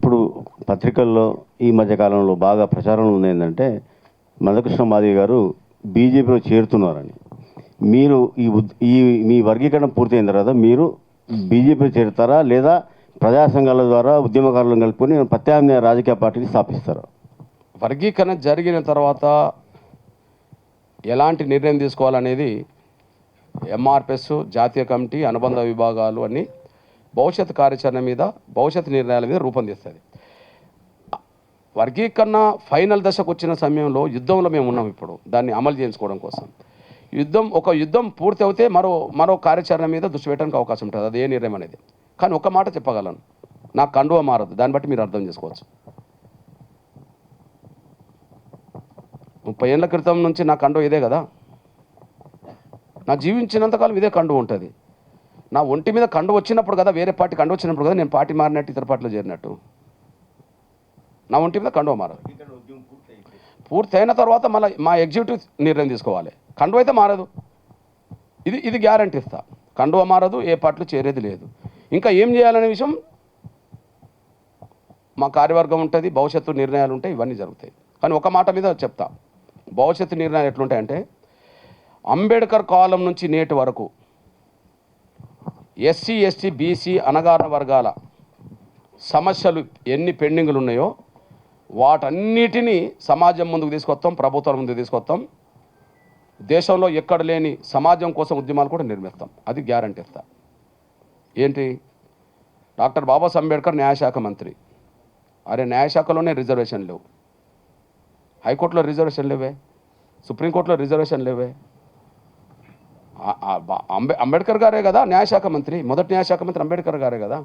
ఇప్పుడు పత్రికల్లో ఈ మధ్యకాలంలో బాగా ప్రచారంలో ఉంది ఏంటంటే మధకృష్ణ మాదిగ గారు బీజేపీలో చేరుతున్నారని. మీరు ఈ ఈ మీ వర్గీకరణ పూర్తయిన తర్వాత మీరు బీజేపీలో చేరుతారా లేదా ప్రజా సంఘాల ద్వారా ఉద్యమకారులను కలుపుకొని ప్రత్యామ్నాయ రాజకీయ పార్టీని స్థాపిస్తారా? వర్గీకరణ జరిగిన తర్వాత ఎలాంటి నిర్ణయం తీసుకోవాలనేది ఎంఆర్పిఎస్ జాతీయ కమిటీ అనుబంధ విభాగాలు అన్నీ భవిష్యత్ కార్యాచరణ మీద భవిష్యత్ నిర్ణయాల మీద రూపొందిస్తుంది వర్గీకరణ ఫైనల్ దశకు వచ్చిన సమయంలో యుద్ధంలో మేము ఉన్నాం ఇప్పుడు దాన్ని అమలు చేయించుకోవడం కోసం. యుద్ధం ఒక యుద్ధం పూర్తి అవుతే మరో మరో కార్యాచరణ మీద దృష్టి పెట్టడానికి అవకాశం ఉంటుంది అది ఏ నిర్ణయం అనేది. కానీ ఒక మాట చెప్పగలను నాకు కండువ మారదు దాన్ని బట్టి మీరు అర్థం చేసుకోవచ్చు. ముప్పై ఏళ్ళ క్రితం నుంచి నా కండువ ఇదే కదా? నా జీవించినంతకాలం ఇదే కండువ ఉంటుంది. నా ఒంటి మీద కండు వచ్చినప్పుడు కదా వేరే పార్టీ కండు వచ్చినప్పుడు కదా నేను పార్టీ మారినట్టు ఇతర పార్టీలో చేరినట్టు? నా ఒంటి మీద కండువ మారదు. పూర్తి తర్వాత మళ్ళీ మా ఎగ్జిక్యూటివ్ నిర్ణయం తీసుకోవాలి. కండువ అయితే మారదు. ఇది ఇది గ్యారంటీ ఇస్తా. కండువ మారదు ఏ పార్టీలో చేరేది లేదు. ఇంకా ఏం చేయాలనే విషయం మా కార్యవర్గం ఉంటుంది భవిష్యత్తు నిర్ణయాలు ఉంటాయి ఇవన్నీ జరుగుతాయి. కానీ ఒక మాట మీద చెప్తా. భవిష్యత్తు నిర్ణయాలు ఎట్లుంటాయంటే అంబేద్కర్ కాలం నుంచి నేటి వరకు ఎస్సీ ఎస్టీ బీసీ అనగారిన వర్గాల సమస్యలు ఎన్ని పెండింగులు ఉన్నాయో వాటన్నిటినీ సమాజం ముందుకు తీసుకొస్తాం ప్రభుత్వం ముందుకు తీసుకొస్తాం. దేశంలో ఎక్కడ లేని సమాజం కోసం ఉద్యమాలు కూడా నిర్మిస్తాం. అది గ్యారంటీ ఇస్తా ఏంటి? డాక్టర్ బాబాసాహెబ్ అంబేద్కర్ న్యాయశాఖ మంత్రి. అరే న్యాయశాఖలోనే రిజర్వేషన్ లేవు. హైకోర్టులో రిజర్వేషన్ లేవే. సుప్రీంకోర్టులో రిజర్వేషన్ లేవే. అంబే అంబేద్కర్ గారే కదా న్యాయశాఖ మంత్రి. మొదటి న్యాయశాఖ మంత్రి అంబేద్కర్ గారే కదా.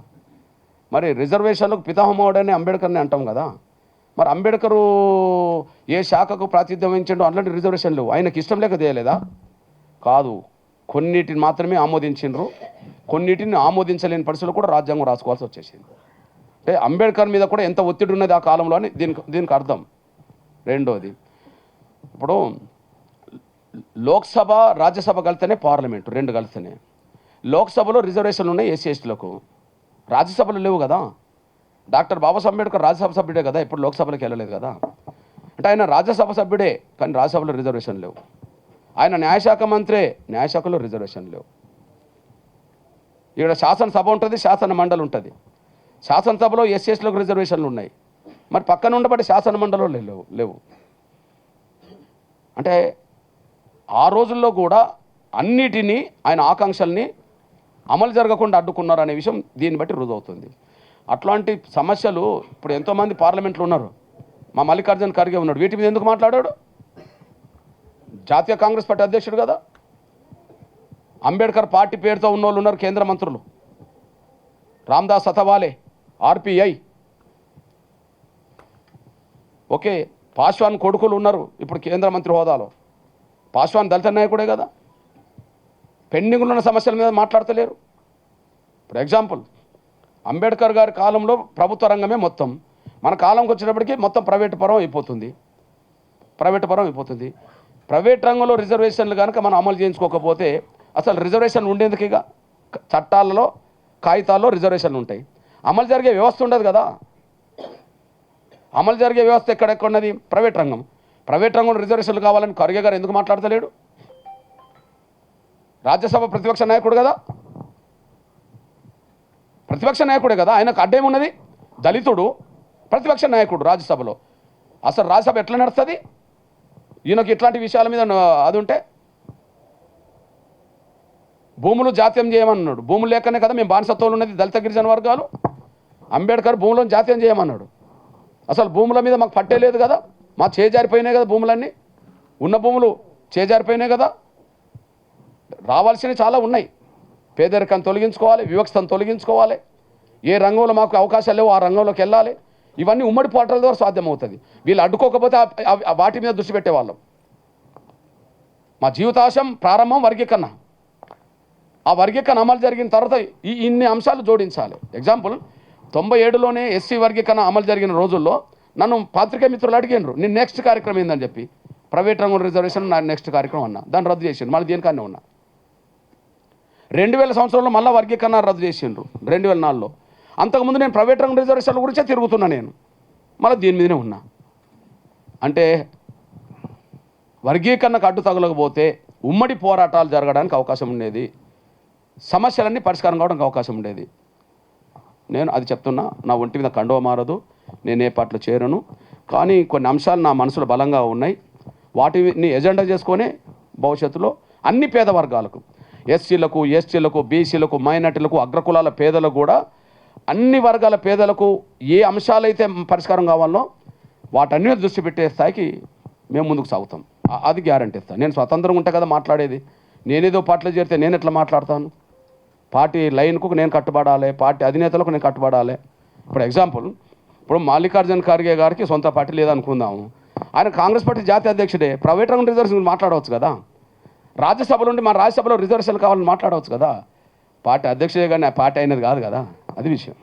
మరి రిజర్వేషన్లకు పితామహుడని అంబేద్కర్ని అంటాం కదా. మరి అంబేద్కరు ఏ శాఖకు ప్రాతినిధ్యం వహించండు అలాంటి రిజర్వేషన్లు ఆయనకి ఇష్టం లేక చేయలేదా? కాదు. కొన్నిటిని మాత్రమే ఆమోదించిండ్రు. కొన్నిటిని ఆమోదించలేని పరిస్థితులు కూడా రాజ్యాంగం రాసుకోవాల్సి వచ్చేసింది. అంటే అంబేద్కర్ మీద కూడా ఎంత ఒత్తిడి ఉన్నది ఆ కాలంలో అని దీనికి దీనికి అర్థం. రెండోది. ఇప్పుడు లోక్సభ రాజ్యసభ కలిస్తేనే పార్లమెంటు రెండు కలిస్తేనే. లోక్సభలో రిజర్వేషన్లు ఉన్నాయి ఎస్సీ ఎస్టీలకు రాజ్యసభలు లేవు కదా. డాక్టర్ బాబాసాహెబ్ అంబేద్కర్ రాజ్యసభ సభ్యుడే కదా ఇప్పుడు లోక్సభలోకి వెళ్ళలేదు కదా. అంటే ఆయన రాజ్యసభ సభ్యుడే కానీ రాజ్యసభలో రిజర్వేషన్ లేవు. ఆయన న్యాయశాఖ మంత్రే న్యాయశాఖలో రిజర్వేషన్ లేవు. ఇక్కడ శాసనసభ ఉంటుంది శాసన మండలి ఉంటుంది. శాసనసభలో ఎస్సీఎస్లకు రిజర్వేషన్లు ఉన్నాయి. మరి పక్కన ఉండబట్టి శాసన మండలిలో లేవు లేవు. అంటే ఆ రోజుల్లో కూడా అన్నిటినీ ఆయన ఆకాంక్షల్ని అమలు జరగకుండా అడ్డుకున్నారు అనే విషయం దీన్ని బట్టి రుజువుతుంది అట్లాంటి సమస్యలు ఇప్పుడు ఎంతోమంది పార్లమెంట్లో ఉన్నారు. మా మల్లికార్జున ఖర్గే ఉన్నాడు. వీటి మీద ఎందుకు మాట్లాడాడు? జాతీయ కాంగ్రెస్ పార్టీ అధ్యక్షుడు కదా. అంబేద్కర్ పార్టీ పేరుతో ఉన్న వాళ్ళు ఉన్నారు కేంద్ర మంత్రులు. రామ్దాస్ సతవాలే ఆర్పిఐ. ఓకే పాశ్వాన్ కొడుకులు ఉన్నారు ఇప్పుడు కేంద్ర మంత్రి హోదాలో. పాశ్వాన్ దళిత నాయకుడే కదా. పెండింగ్లో ఉన్న సమస్యల మీద మాట్లాడతలేరు. ఇప్పుడు ఎగ్జాంపుల్ అంబేద్కర్ గారి కాలంలో ప్రభుత్వ రంగమే మొత్తం. మన కాలంకి వచ్చేటప్పటికి మొత్తం ప్రైవేట్ పరం అయిపోతుంది. ప్రైవేట్ పరం అయిపోతుంది. ప్రైవేట్ రంగంలో రిజర్వేషన్లు కనుక మనం అమలు చేయించుకోకపోతే అసలు రిజర్వేషన్ ఉండేందుకు ఇక చట్టాలలో కాగితాల్లో రిజర్వేషన్లు ఉంటాయి. అమలు జరిగే వ్యవస్థ ఉండదు కదా. అమలు జరిగే వ్యవస్థ ఎక్కడెక్కడ ఉన్నది ప్రైవేట్ రంగం. ప్రైవేట్ రంగంలో రిజర్వేషన్లు కావాలని ఖర్గే గారు ఎందుకు మాట్లాడతలేడు? రాజ్యసభ ప్రతిపక్ష నాయకుడు కదా? ప్రతిపక్ష నాయకుడే కదా? ఆయనకు అడ్డేమున్నది? దళితుడు ప్రతిపక్ష నాయకుడు రాజ్యసభలో. అసలు రాజ్యసభ ఎట్లా నడుస్తుంది? ఈయనకి ఇట్లాంటి విషయాల మీద అది ఉంటే భూములు జాత్యం చేయమన్నాడు. భూములు లేకనే కదా మేము బానిసత్వంలో ఉన్నది దళిత గిరిజన వర్గాలు? అంబేద్కర్ భూములను జాతీయం చేయమన్నాడు. అసలు భూముల మీద మాకు పట్టే లేదు కదా? మా చేజారిపోయినాయి కదా భూములన్నీ? ఉన్న భూములు చేజారిపోయినాయి కదా? రావాల్సినవి చాలా ఉన్నాయి. పేదరికం తొలగించుకోవాలి వివక్షతను తొలగించుకోవాలి. ఏ రంగంలో మాకు అవకాశాలు లేవో ఆ రంగంలోకి వెళ్ళాలి. ఇవన్నీ ఉమ్మడి పోటల ద్వారా సాధ్యమవుతుంది. వీళ్ళు అడ్డుకోకపోతే వాటి మీద దృష్టి పెట్టేవాళ్ళం. మా జీవితాశం ప్రారంభం వర్గీకరణ. ఆ వర్గీకరణ అమలు జరిగిన తర్వాత ఈ ఇన్ని అంశాలు జోడించాలి. ఎగ్జాంపుల్ తొంభై ఏడులోనే ఎస్సీ వర్గీకరణ అమలు జరిగిన రోజుల్లో నన్ను పాత్రికే మిత్రులు అడిగినారు. నేను నెక్స్ట్ కార్యక్రమం ఏందని చెప్పి. ప్రైవేట్ రంగం రిజర్వేషన్ నా నెక్స్ట్ కార్యక్రమం అన్నా. దాన్ని రద్దు చేసిండు మళ్ళీ దేనికన్నా ఉన్నా. రెండు వేల సంవత్సరంలో మళ్ళీ వర్గీకరణ రద్దు చేసిండ్రు. రెండు వేల నాలుగులో. అంతకుముందు నేను ప్రైవేట్ రంగ రిజర్వేషన్ల గురించే తిరుగుతున్నా నేను. మళ్ళీ దీని మీదనే ఉన్నా. అంటే వర్గీకరణకు అడ్డు తగలకపోతే ఉమ్మడి పోరాటాలు జరగడానికి అవకాశం ఉండేది. సమస్యలన్నీ పరిష్కారం కావడానికి అవకాశం ఉండేది. నేను అది చెప్తున్నా. నా ఒంటి మీద కండువ మారదు. నేను ఏ పార్టీలో చేరను. కానీ కొన్ని అంశాలు నా మనసులో బలంగా ఉన్నాయి. వాటిని ఎజెండా చేసుకొని భవిష్యత్తులో అన్ని పేద వర్గాలకు ఎస్సీలకు ఎస్టీలకు బీసీలకు మైనార్టీలకు అగ్రకులాల పేదలకు కూడా అన్ని వర్గాల పేదలకు ఏ అంశాలైతే పరిష్కారం కావాలో వాటన్ని దృష్టి పెట్టే స్థాయికి మేము ముందుకు సాగుతాం. అది గ్యారంటీ ఇస్తాను నేను స్వతంత్రంగా ఉంటా కదా మాట్లాడేది. నేనేదో పార్టీలో చేరితే నేను ఎట్లా మాట్లాడతాను? పార్టీ లైన్కు నేను కట్టుబడాలి పార్టీ అధినేతలకు నేను కట్టుబడాలి. ఇప్పుడు ఎగ్జాంపుల్ ఇప్పుడు మల్లికార్జున ఖార్గే గారికి సొంత పార్టీ లేదనుకుందాము. ఆయన కాంగ్రెస్ పార్టీ జాతీయ అధ్యక్షుడే. ప్రైవేట్ రంగం రిజర్వేషన్ మాట్లాడవచ్చు కదా. రాజ్యసభలో ఉండి మన రాజ్యసభలో రిజర్వేషన్ కావాలని మాట్లాడవచ్చు కదా. పార్టీ అధ్యక్షుడే కానీ ఆ పార్టీ అయినది కాదు కదా. అది విషయం.